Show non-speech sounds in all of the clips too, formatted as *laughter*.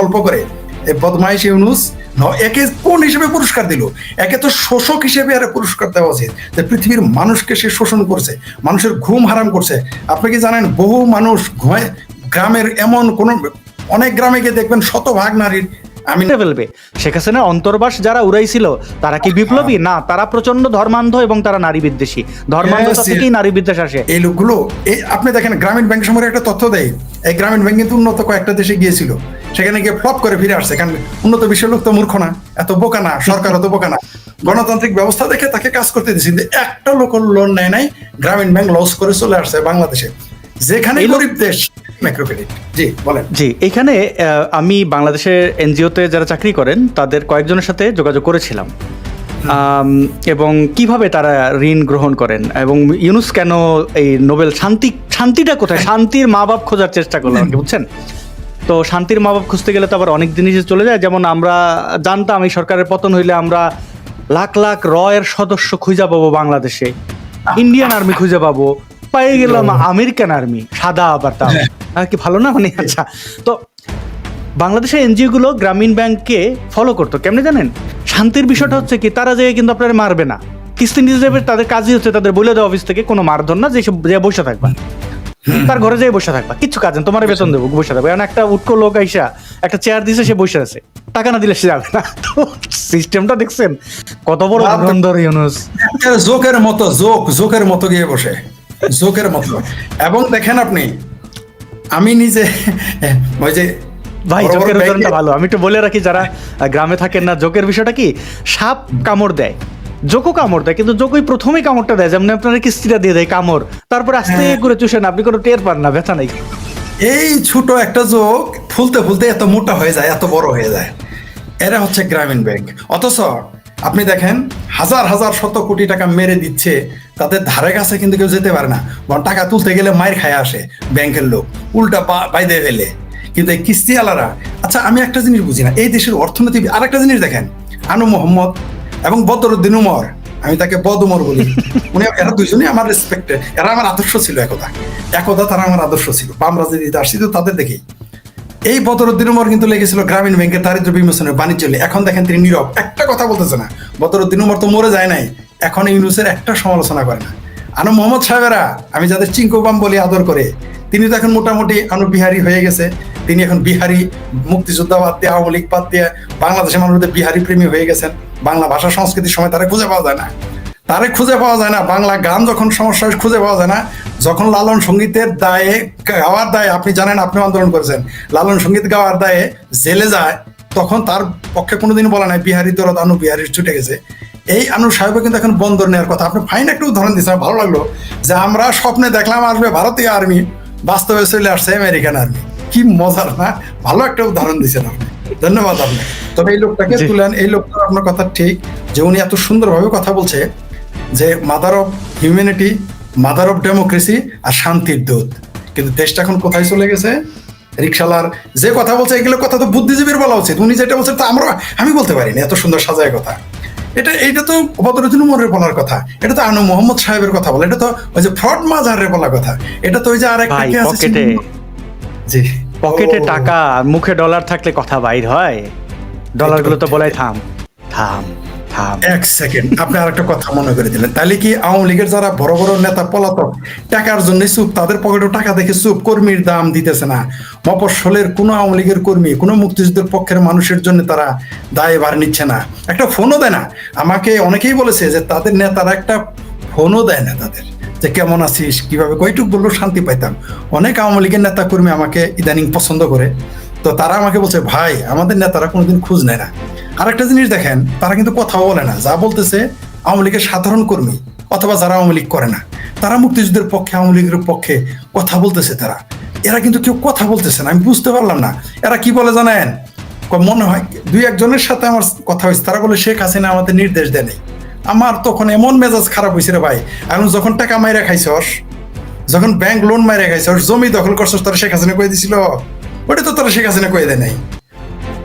গল্প করে। বদমাইশ ইউনুস একে কোন হিসেবে পুরস্কার দিল? একে তো শোষক হিসেবে আরে পুরস্কার দেওয়া উচিত। যে পৃথিবীর মানুষকে সে শোষণ করছে, মানুষের ঘুম হারাম করছে। আপনি কি জানেন, বহু মানুষ গ্রামের এমন কোন, অনেক গ্রামে গিয়ে দেখবেন শতভাগ নারীর আমি ফেলবে। শেখ হাসিনার অন্তর্বাস যারা উড়াইছিল তারা কি বিপ্লবী? না তারা প্রচণ্ড ধর্মান্ধ এবং তারা নারী বিদ্বেষী ধর্মান্ধতা থেকেই নারী বিদ্বেষ আসে। এই লোকগুলো আপনি দেখেন গ্রামীণ ব্যাংক সম্পর্কে একটা তথ্য দেয়। এই গ্রামীণ ব্যাংক কিন্তু উন্নত কয়েকটা দেশে গিয়েছিল। সেখানে গিয়ে ফ্লপ করে ফিরে আসছে। কারণ উন্নত বিশ্বের লোক তো মূর্খ না এত বোকা না সরকার অত বোকা না। গণতান্ত্রিক ব্যবস্থা দেখে তাকে কাজ করতে দিয়েছে। কিন্তু একটা লোক লোন নেয় নাই গ্রামীণ ব্যাংক লস করে চলে আসছে বাংলাদেশে। যেখানে গরিব দেশ জি বলেন। জি এখানে আমি বাংলাদেশের এনজিওতে যারা চাকরি করেন তাদের কয়েকজনের সাথে যোগাযোগ করেছিলাম। এবং কীভাবে তারা ঋণ গ্রহণ করেন এবং ইউনুস কেন এই নোবেল শান্তি শান্তিটা কোথায়? শান্তির মা বাপ খোঁজার চেষ্টা করলাম বুঝছেন? তো শান্তির মা বাপ খুঁজতে গেলে তো আবার অনেক জিনিসে চলে যায়। যেমন আমরা জানতাম এই সরকারের পতন হইলে আমরা লাখ লাখ রয়ের সদস্য খুঁজে পাবো বাংলাদেশে। ইন্ডিয়ান আর্মি খুঁজে পাবো। পেয়ে গেলাম আমেরিকান আর্মি সাদা আবার তা আর কি ভালো না? মানে আচ্ছা। তো বাংলাদেশের এনজিওগুলো গ্রামীণ ব্যাংককে ফলো করতো কেমনে জানেন? শান্তির বিষয়টা হচ্ছে কি তারা যে কিন্তু আপনারা মারবে না। কিস্তি যাবে তাদের কাজই হচ্ছে তাদের বলে দেওয়া অফিস থেকে কোনো মারধর না যে সব যে বসে থাকবা। তার ঘরে যেয়ে বসে থাকবা। কিচ্ছু কাজ তোমার বেতন দেবো বসে থাকবে। কারণ একটা উটকো লোক আইসা একটা চেয়ার দিছে সে বসে আছে। টাকা না দিলে সে যাবে না। *laughs* সিস্টেমটা দেখছেন কত বড় বাপ রে। ধরন্ধর ইউনুস জোকের মতো জোক জোকের মতো গিয়ে বসে। জোকের মতো। এবং দেখেন আপনি আমি নিজে ওই যে ভাই জোকের উদাহরণটা ভালো। আমি একটু বলে রাখি যারা গ্রামে থাকেন না জোকের বিষয়টা কি? সাপ কামড় দেয়। জোকও কামড় দেয় কিন্তু জোকই প্রথমেই কামড়টা দেয়। যেমন আপনার কিস্তিটা দিয়ে দেয় কামড়। তারপরে আস্তে হ্যাঁ। করে চুষেন আপনি কোনো টের পান না ব্যথা নাই। এই ছোট একটা জোক ফুলতে ফুলতে এত মোটা হয়ে যায় এত বড় হয়ে যায়। এরা হচ্ছে গ্রামীণ ব্যাংক অথচ আপনি দেখেন হাজার হাজার শত কোটি টাকা মেরে দিচ্ছে তাদের ধারে কাছে কিন্তু কেউ যেতে পারে না। বরং টাকা তুলতে গেলে মায়ের খায় আসে ব্যাংকের লোক। উল্টা বাইদে ফেলে। কিন্তু এই কিস্তি আলারা আচ্ছা আমি একটা জিনিস বুঝি না। এই দেশের অর্থনীতি আর একটা জিনিস দেখেন। আনু মোহাম্মদ এবং বদরুদ্দিন উমর আমি তাকে বদ উমর বলি। *laughs* উনি এরা দুইজনই আমার রেসপেক্টে এরা আমার আদর্শ ছিল একদা। একদা তারা আমার আদর্শ ছিল। বাম রাজনীতিতে আসছি তো তাদের দেখেই এই বদরুদ্দিন উমর কিন্তু লেগেছিল গ্রামীণ ব্যাংকের দারিদ্র বিমোচনের বাণিজ্য এখন দেখেন তিনি নীরব। একটা কথা বলতেছে না। বদরুদ্দিন উমর তো মরে যায় নাই। এখন ইউনুসের একটা সমালোচনা করে না। আনু মোহাম্মদ সাহেবেরা আমি যাদের চিঙ্কুবাম বলে আদর করে, তিনি তো এখন মোটামুটি আনু বিহারি হয়ে গেছে। তিনি এখন বিহারি মুক্তিযোদ্ধা বাদ দিয়ে, আওয়ামী লীগ বাদ দিয়ে বাংলাদেশের মানুষদের বিহারি প্রেমী হয়ে গেছেন। বাংলা ভাষা সংস্কৃতির সময় তারা খুঁজে পাওয়া যায় না। তারে খুঁজে পাওয়া যায় না। বাংলা গান যখন সমস্যা খুঁজে পাওয়া যায় না। যখন লালন সঙ্গীতের দায়ে, গাওয়ার দায়ে, আপনি জানেন আপনি আন্দোলন করেছেন, লালন সংগীত গাওয়ার দায়ে জেলে যায়, তখন তার পক্ষে কোনোদিন বলা নাই, বিহারি দরদ আনু বিহারি ছুটে গেছে। এই আনু সাহেব কিন্তু এখন বন্দর নেওয়ার কথা। আপনি ফাইন একটা উদাহরণ দিচ্ছেন ভালো লাগল। যে আমরা স্বপ্নে দেখলাম আসবে ভারতীয় আর্মি বাস্তবে চলে আসছে আমেরিকান আর্মি কি মজার না? ভালো একটা উদাহরণ দিচ্ছেন আপনি। ধন্যবাদ আপনি তবে এই লোকটাকে তুলেন এই লোকটা আপনার কথা ঠিক যে উনি এত সুন্দরভাবে কথা বলছে যে mother of humanity mother of democracy আর শান্তির দূত। কিন্তু দেশটা এখন কোথায় চলে গেছে? রিক্সালার যে কথা বলছে এগুলো কথা তো বুদ্ধিজীবীর বলা উচিত। উনি যেটা বলছেন তা আমরা আমি বলতে পারি না এত সুন্দর সাজায় কথা। এটা এটা তো বদরুদ্দিন উমরের বলার কথা। এটা তো আনু মোহাম্মদ সাহেবের কথা বলে। এটা তো ওই যে ফ্রড মাজারের বলার কথা। এটা তো ওই যে আর একটা পকেটে জি। পকেটে টাকা মুখে ডলার থাকলে কথা বাইর হয়। ডলারগুলো তো বলাই থাম। থাম। এক সেকেন্ড আপনি আরেকটা কথা মনে করে দিলেন। তাহলে কি আওয়ামী লীগের যারা বড় বড় নেতা, পলাতক, টাকার জন্য চুপ? তাদের পকেটে টাকা দেখে চুপ? কর্মীর দাম দিতেছে না। মফস্বলের কোনো আওয়ামী লীগের কর্মী, কোনো মুক্তিযুদ্ধের পক্ষের মানুষের জন্য তারা দায় বার নিচ্ছে না। একটা ফোনও দেয় না। আমাকে অনেকেই বলেছে যে তাদের নেতারা একটা ফোনও দেয় না তাদের। যে কেমন আছিস, কীভাবে? কইটুক বলল, শান্তি পাইতাম। অনেক আওয়ামী লীগের নেতা কর্মী আমাকে ইদানিং পছন্দ করে। তো তারা আমাকে বলছে, ভাই, আমাদের নেতারা কোনোদিন খোঁজ নেয় না। আরেকটা জিনিস দেখেন, তারা কিন্তু কথাও বলে না। যা বলতেছে আওয়ামী লীগের সাধারণ কর্মী, অথবা যারা আওয়ামী লীগ করে না। তারা মুক্তিযুদ্ধের পক্ষে, আওয়ামী লীগের পক্ষে কথা বলতেছে তারা। এরা কিন্তু কেউ কথা বলতেছে না, আমি বুঝতে পারলাম না। এরা কি বলে জানেন? মনে হয়, দুই একজনের সাথে আমার কথা হয়েছে, তারা বলে, শেখ হাসিনা আমাদের নির্দেশ দেয়নি আমার তখন এমন মেজাজ খারাপ হয়েছে রে ভাই, এখন যখন টাকা মাইরা খাইছস, যখন ব্যাংক লোন মাইরা খাইছস, জমি দখল করছস, তারা শেখ হাসিনা কয়ে দিছিল। ওটা তো তারা শেখ হাসিনা কয়ে দেয় নাই।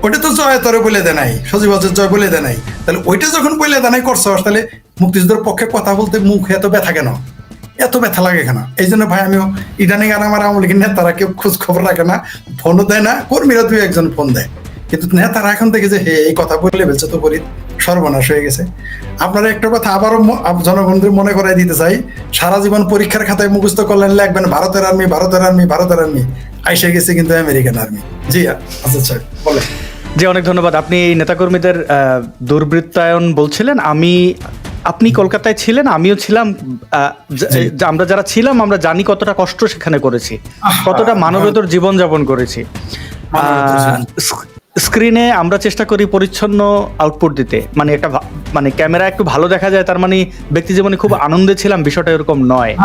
ওটা তো জয় তরে বলে দেয় নাই, সজীব হজের জয় বলে দেয় নাই। তাহলে ওইটা যখন বলে দেয় নাই করছস তাহলে মুক্তিযুদ্ধের পক্ষে কথা বলতে মুখ এত ব্যথা কেন? এত ব্যথা লাগে কেন? এই জন্য ভাই, আমিও ইদানিং আর আমার আওয়ামী লীগের নেতারা কেউ খোঁজ খবর রাখে না, ফোনও দেয় না, কর্মীরা দুই একজন ফোন দেয়। কিন্তু নেতারা এখন থেকে যে, হে, এই কথা বললে বলছে তো করি সর্বনাশ হয়ে গেছে। আপনারা একটা কথা আবারও জনগণদের মনে করাই দিতে চাই, সারা জীবন পরীক্ষার খাতায় মুখস্থ করলেন, লিখবেন, ভারতের আর্মি ভারতের আর্মি ভারতের আর্মি। আইসে গেছে কিন্তু আমেরিকান আর্মি। জি আচ্ছা স্যার বলে জি অনেক ধন্যবাদ। আপনি এই নেতাকর্মীদের দুর্বৃত্তায়ন বলছিলেন। আমি আপনি কলকাতায় ছিলেন আমিও ছিলাম যা-। যা- আমরা যারা ছিলাম আমরা জানি কতটা কষ্ট সেখানে করেছি কতটা মানবেতর জীবনযাপন করেছি। স্ক্রিনে আমরা চেষ্টা করি পরিচ্ছন্ন আউটপুট দিতে। মানে একটা মানে ক্যামেরা একটু ভালো দেখা যায় তার মানে ব্যক্তি জীবনে খুব আনন্দে ছিলাম বিষয়টা এরকম নয়।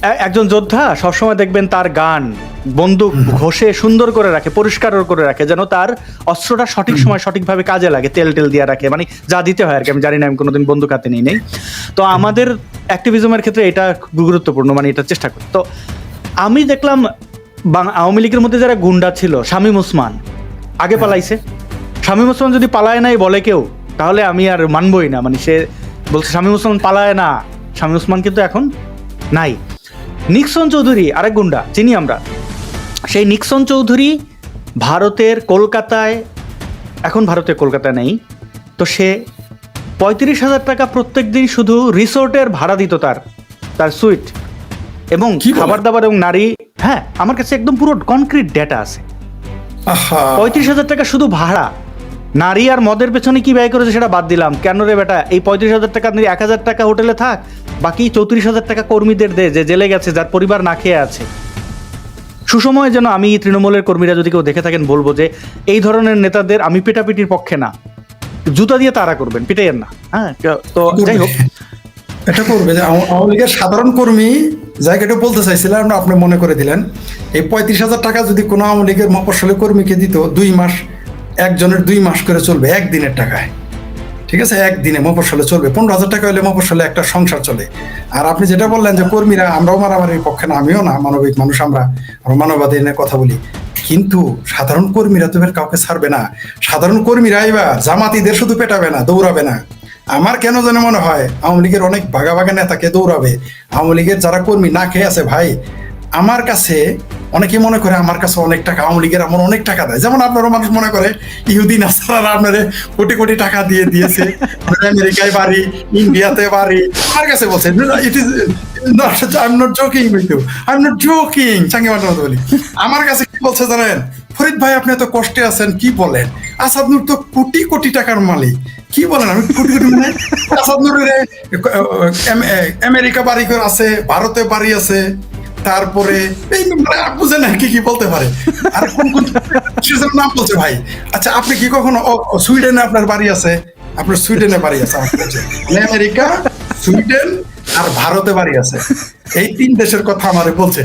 হ্যাঁ একজন যোদ্ধা সবসময় দেখবেন তার গান। বন্দুক ঘষে সুন্দর করে রাখে পরিষ্কার করে রাখে যেন তার অস্ত্রটা সঠিক সময় সঠিকভাবে কাজে লাগে তেল টেল দিয়ে রাখে। মানে যা দিতে হয় আর কি আমি জানি না আমি কোনোদিন বন্দুক হাতে নিই নেই। তো আমাদের অ্যাক্টিভিজমের ক্ষেত্রে এটা গুরুত্বপূর্ণ মানে এটা চেষ্টা করি। তো আমি দেখলাম আওয়ামী লীগের মধ্যে যারা গুন্ডা ছিল শামীম ওসমান আগে পালাইছে। শামীম ওসমান যদি পালায় নাই বলে কেউ তাহলে আমি আর মানবই না। মানে সে বলছে শামীম ওসমান পালায় না। শামীম ওসমান কিন্তু এখন নাই। নিক্সন চৌধুরী আরেক গুন্ডা চিনি আমরা। সেই নিক্সন চৌধুরী ভারতের কলকাতায় এখন ভারতের কলকাতায় নেই তো সে পঁয়ত্রিশ হাজার টাকা প্রত্যেক দিন শুধু রিসোর্টের ভাড়া দিত তার তার সুইট এবং খাবার দাবার এবং নারী হ্যাঁ আমার কাছে একদম পুরো কনক্রিট ডেটা আছে। পঁয়ত্রিশ হাজার টাকা শুধু ভাড়া নারী আর মদের পেছনে কি ব্যয় করেছে সেটা বাদ দিলাম। কেন রে বেটা এই পঁয়ত্রিশ হাজার টাকা আপনি এক হাজার টাকা হোটেলে থাক বাকি চৌত্রিশ হাজার টাকা কর্মীদের দে যে জেলে গেছে যার পরিবার না খেয়ে আছে। সুসময়ে যেন আমি তৃণমূলের কর্মীরা যদি কেউ দেখে থাকেন বলব যে এই ধরনের নেতাদের আমি পেটাপিটির পক্ষে না। জুতা দিয়ে তারা করবেন পিটাইয়ের না। হ্যাঁ তো যাই হোক। এটা করবে যে আওয়ামী লীগের সাধারণ কর্মী জায়গাটা বলতে চাইছিলাম আপনি মনে করে দিলেন এই পঁয়ত্রিশ হাজার টাকা যদি কোনো আওয়ামী লীগের মফস্বলী কর্মীকে দিত দুই মাস একজনের দুই মাস করে চলবে একদিনের টাকায়। ঠিক আছে? একদিনে মফসলে চলবে। পনেরো হাজার টাকা হলে মফস্বলে একটা সংসার চলে। আর আপনি যেটা বললেন যে কর্মীরা, আমরাও মারামারির পক্ষে না, আমিও না, মানবিক মানুষ আমরা আমরা মানবাদী নিয়ে কথা বলি। কিন্তু সাধারণ কর্মীরা তো কাউকে ছাড়বে না। সাধারণ কর্মীরা এবার জামাতিদের শুধু পেটাবে না, দৌড়াবে না। আমার কেন যেন মনে হয়, আওয়ামী লীগের অনেক ভাগা ভাগা নেতাকে দৌড়াবে। আওয়ামী লীগের যারা কর্মী না খেয়ে আছে ভাই, আমার কাছে অনেকে মনে করে আমার কাছে অনেক টাকা আওয়ামী লীগের আমার অনেক টাকা দেয় যেমন আপনারও মানুষ মনে করে ইহুদি নাসারা আপনারে কোটি কোটি টাকা দিয়ে দিয়েছে আমেরিকায় বাড়ি ইন্ডিয়াতে বাড়ি আমার কাছে বলছে it is I am not joking with you I am not joking বলি আমার কাছে কি বলছে জানেন ফরিদ ভাই আপনি এত কষ্টে আছেন কি বলেন আসাদ নূর তো কোটি কোটি টাকার মালিক কি বলেন আমি কোটি কোটি মানে আমেরিকা বাড়ি আছে ভারতে বাড়ি আছে তারপরে, এই বুঝেন না কি কি বলতে পারে। আর কোন কোন নাম বলছে ভাই। আচ্ছা আপনি কি কখনো সুইডেনে আপনার বাড়ি আছে? আপনার সুইডেনে বাড়ি আছে, আমার আমেরিকা, সুইডেন আর ভারতে বাড়ি আছে। এই তিন দেশের কথা আমারে বলছে।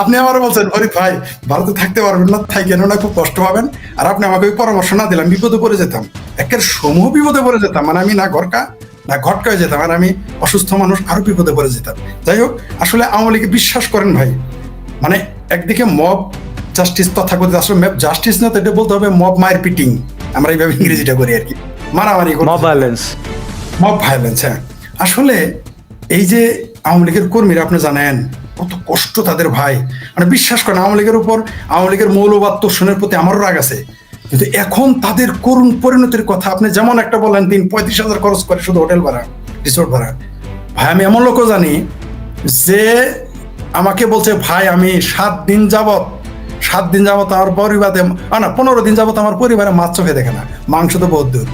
আপনি আমারও বলছেন ফরিদ ভাই, ভারতে থাকতে পারবেন না থাকেন না খুব কষ্ট পাবেন। আর আপনি আমাকে ওই পরামর্শ না দিলাম বিপদে পড়ে যেতাম। একের সমূহ বিপদে পড়ে যেতাম। মানে আমি না ঘরকা না ঘটকা হয়ে যেতাম। আর আমি অসুস্থ মানুষ আরও বিপদে পড়ে যেতাম। যাই হোক আসলে আওয়ামী লীগে বিশ্বাস করেন ভাই। মানে একদিকে মব জাস্টিস তথাকথিত আসলে মব জাস্টিস না তো এটা বলতে হবে মব মায়ের পিটিং। আমরা এইভাবে ইংরেজিটা করি আর কি। মারামারি মব ভায়োলেন্স মব ভায়োলেন্স হ্যাঁ। আসলে এই যে আওয়ামী লীগের কর্মীরা আপনি জানেন কত কষ্ট তাদের ভাই। মানে বিশ্বাস করেন আওয়ামী লীগের উপর আওয়ামী লীগের মৌলবাদ তোষণের প্রতি আমারও রাগ আছে। কিন্তু এখন তাদের করুণ পরিণতির কথা আপনি যেমন একটা বলেন, তিন পঁয়ত্রিশ হাজার খরচ করে শুধু হোটেল ভাড়া রিসোর্ট ভাড়া। ভাই, আমি এমন লোকও জানি যে আমাকে বলছে, ভাই, আমি সাত দিন যাবত সাত দিন যাবত আমার পরিবারে না, পনেরো দিন যাবত আমার পরিবারে মাছ চোখে দেখে না, মাংস তো বহুত দূর।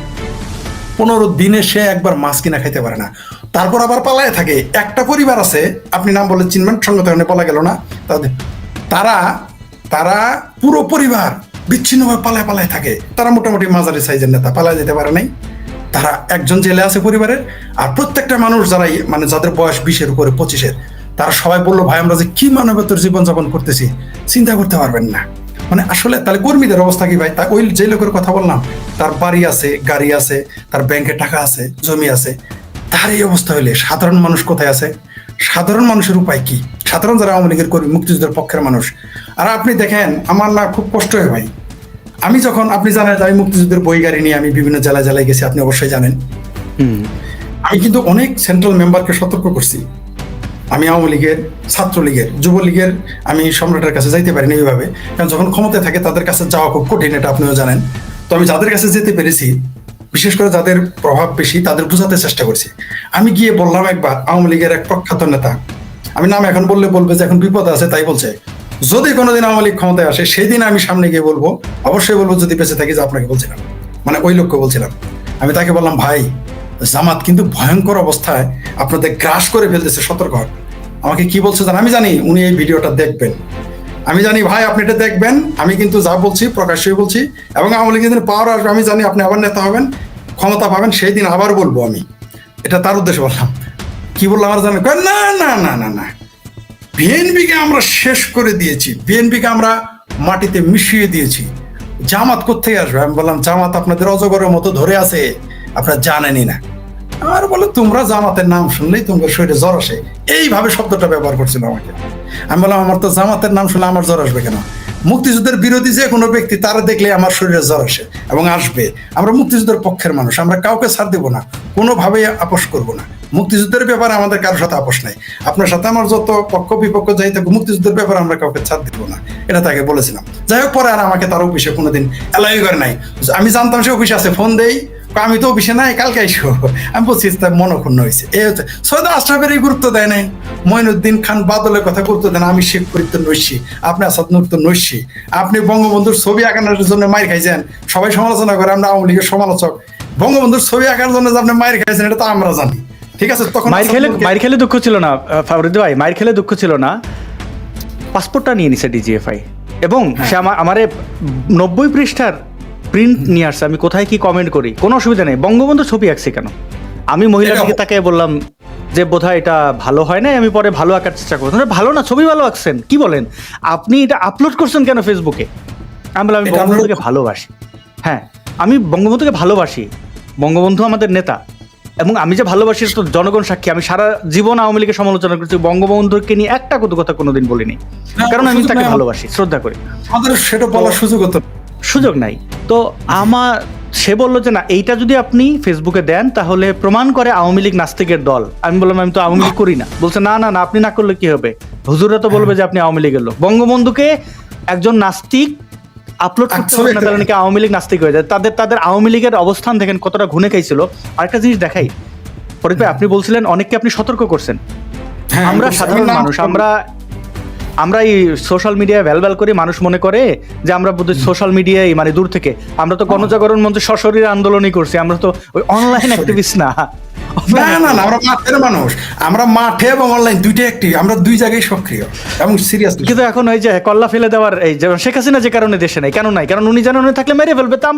পনেরো দিনে সে একবার মাছ কিনা খাইতে পারে না। তারপর আবার পালায় থাকে। একটা পরিবার আছে, আপনি নাম বলে চিনবেন, সঙ্গে তখন পালা গেল না, তাদের, তারা তারা পুরো পরিবার বিচ্ছিন্নভাবে পালায় পালায় থাকে। তারা মোটামুটি মাঝারি সাইজের নেতা, পালায় যেতে পারে নাই। তারা একজন জেলে আছে পরিবারের, আর প্রত্যেকটা মানুষ যারা মানে যাদের বয়স বিশের উপরে, পঁচিশের, তারা সবাই বলল, ভাই, আমরা যে কি মানবতর জীবনযাপন করতেছি, চিন্তা করতে পারবেন না। মানে আসলে তাহলে কর্মীদের অবস্থা কি ভাই? ওই যে লোকের কথা বললাম, তার বাড়ি আছে, গাড়ি আছে, তার ব্যাংকে টাকা আছে, জমি আছে, তার এই অবস্থা হইলে সাধারণ মানুষ কোথায় আছে? সাধারণ মানুষের উপায় কি? সাধারণ যারা আওয়ামী লীগের কর্মী মুক্তিযুদ্ধের পক্ষের মানুষ আর আপনি দেখেন আমার না খুব কষ্ট হয় ভাই। আমি যখন আপনি জানেন আমি মুক্তিযুদ্ধের বই গাড়ি নিয়ে আমি বিভিন্ন জেলায় জেলায় গেছি আপনি অবশ্যই জানেন। আমি কিন্তু অনেক সেন্ট্রাল মেম্বারকে সতর্ক করছি। আমি আওয়ামী লীগের ছাত্রলীগের যুবলীগের আমি সম্রাটের কাছে যাইতে পারিনি এইভাবে। কারণ যখন ক্ষমতায় থাকে তাদের কাছে যাওয়া খুব কঠিন এটা আপনিও জানেন। তো আমি যাদের কাছে যেতে পেরেছি বিশেষ করে যাদের প্রভাব বেশি, তাদের বোঝাতে চেষ্টা করছি। আমি গিয়ে বললাম একবার, আওয়ামী লীগের এক প্রখ্যাত নেতা। আমি নাম এখন বললে বলবে যে এখন বিপদ আছে, তাই বলছে। যদি কোনোদিন আওয়ামী লীগ ক্ষমতায় আসে সেই দিন আমি সামনে গিয়ে বলব, অবশ্যই বলব যদি বেঁচে থাকি, যে আপনাকে বলছিলাম। মানে ওই লোককে বলছিলাম। আমি তাকে বললাম, ভাই, জামাত কিন্তু ভয়ঙ্কর অবস্থায় আপনাদের গ্রাস করে ফেলতেছে সতর্ক আমাকে কি বলছে জান আমি জানি, উনি এই ভিডিওটা দেখবেন। আমি জানি, ভাই, আপনি এটা দেখবেন। আমি কিন্তু যা বলছি, প্রকাশ্যই বলছি, এবং আওয়ামী লীগের পাওয়ার আসবে, আমি জানি আপনি আবার নেতা হবেন, ক্ষমতা পাবেন, সেই দিন আবার বলব আমি। এটা তার উদ্দেশ্যে বললাম। কি বললাম আমার জানেন না না না না না। বিএনপিকে আমরা শেষ করে দিয়েছি। বিএনপিকে আমরা মাটিতে মিশিয়ে দিয়েছি। জামাত কোথেকে আসবে? আমি বললাম, জামাত আপনাদের অজগরের মতো ধরে আছে। আপনারা জানেনই না। আর বলে, তোমরা জামাতের নাম শুনলেই তোমরা শরীরে জ্বর আসে। এইভাবে শব্দটা ব্যবহার করছিল আমাকে। আমি বললাম, আমার তো জামাতের নাম শুনলে আমার জ্বর আসবে কেন? মুক্তিযুদ্ধের বিরোধী যে কোনো ব্যক্তি, তারা দেখলে আমার শরীরে জ্বর আসে এবং আসবে। আমরা মুক্তিযুদ্ধের পক্ষের মানুষ, আমরা কাউকে ছাড় দেবো না, কোনোভাবেই আপোষ করব না। মুক্তিযুদ্ধের ব্যাপারে আমাদের কারোর সাথে আপোষ নাই। আপনার সাথে আমার যত পক্ষ বিপক্ষ যাই থাকুক, মুক্তিযুদ্ধের ব্যাপারে আমরা কাউকে ছাড় দিব না। এটা তাকে বলেছিলাম। যাই হোক, পরে আর আমাকে তার অফিসে কোনোদিন এলাই করে নাই। আমি জানতাম সে অফিসে আছে ফোন দেই। আমি তো অফিসে নাই, কালকে আইসো। আমি বলছি তার মনক্ষুণ্ণ হয়েছে। এই হচ্ছে, সৈয়দ আশরাফের এই গুরুত্ব দেয় নাই। মঈনুদ্দিন খান বাদলের কথা গুরুত্ব দেন আমি শেখ তো নৈশি, আপনি আসাদ নূর নৈশি, আপনি বঙ্গবন্ধুর ছবি আঁকানোর জন্য মায়ের খাইছেন, সবাই সমালোচনা করে, আমরা আওয়ামী লীগের সমালোচক। বঙ্গবন্ধুর ছবি আঁকার জন্য আপনি মায়ের খাইছেন, এটা তো আমরা জানি। ঠিক আছে তখন মায়ের খেলে মায়ের খেলে দুঃখ ছিল না ফারুদ ভাই মায়ের খেলে দুঃখ ছিল না। পাসপোর্টটা নিয়ে নিছে ডিজিএফআই এবং হ্যাঁ। সে আমার আমারে নব্বই পৃষ্ঠার প্রিন্ট নিয়ে আসছে আমি কোথায় কি কমেন্ট করি কোনো অসুবিধা নেই। বঙ্গবন্ধু ছবি আঁকছি কেন? আমি দিকে তাকে বললাম যে বোধহয় এটা ভালো হয় না আমি পরে ভালো আঁকার চেষ্টা করব। "না, ভালো না ছবি ভালো আঁকছেন কি বলেন? আপনি এটা আপলোড করছেন কেন ফেসবুকে আমি বললাম আমি বঙ্গবন্ধুকে ভালোবাসি। হ্যাঁ আমি বঙ্গবন্ধুকে ভালোবাসি। বঙ্গবন্ধু আমাদের নেতা। এবং আমি যে ভালোবাসি তো জনগণ সাক্ষী আমি সারা জীবন আওয়ামী লীগের সমালোচনা করছি বঙ্গবন্ধুকে নিয়ে একটা কত কথা কোনোদিন বলিনি। কারণ আমি তাকে ভালোবাসি শ্রদ্ধা করি। আমাদের সেটা বলার সুযোগ সুযোগ নাই। তো আমার সে বলল যে না এইটা যদি আপনি ফেসবুকে দেন তাহলে প্রমাণ করে আওয়ামী লীগ নাস্তিকের দল। আমি বললাম আমি তো আওয়ামী লীগ করি না। বলছে না না না আপনি না করলে কি হবে? হুজুরা তো বলবে যে আপনি আওয়ামী লীগের লোক। বঙ্গবন্ধুকে একজন নাস্তিক আপলোড করতে পারে না কারণ কি আওয়ামী লীগ নাস্তিক হয়ে যায়। তাদের তাদের আওয়ামী লীগের অবস্থান দেখেন কতটা ঘুনে খাইছিল। আরেকটা জিনিস দেখাই। ফরিদ ভাই আপনি বলছিলেন অনেককে আপনি সতর্ক করছেন। হ্যাঁ, আমরা সাধারণ মানুষ। আমরা আমরা এই সোশ্যাল মিডিয়ায় ভ্যালভ্যাল করি মানুষ মনে করে যে আমরা বোধহয় সোশ্যাল মিডিয়ায় মানে দূর থেকে। আমরা তো গণজাগরণ মঞ্চে সশরীর আন্দোলনই করছি আমরা তো ওই অনলাইন অ্যাক্টিভিস্ট না। না না না আমরা মাঠের মানুষ। আমরা মাঠে এবং অনলাইন দুইটা একটি আমরা দুই জায়গায় সক্রিয় এবং সিরিয়াসলি কিন্তু এখন ওই যে কল্লা ফেলে দেওয়ার এই শেখ হাসিনা যে কারণে দেশে নাই কেন নাই? কারণ উনি জানেন উনি থাকলে মেরে ফেলবে তা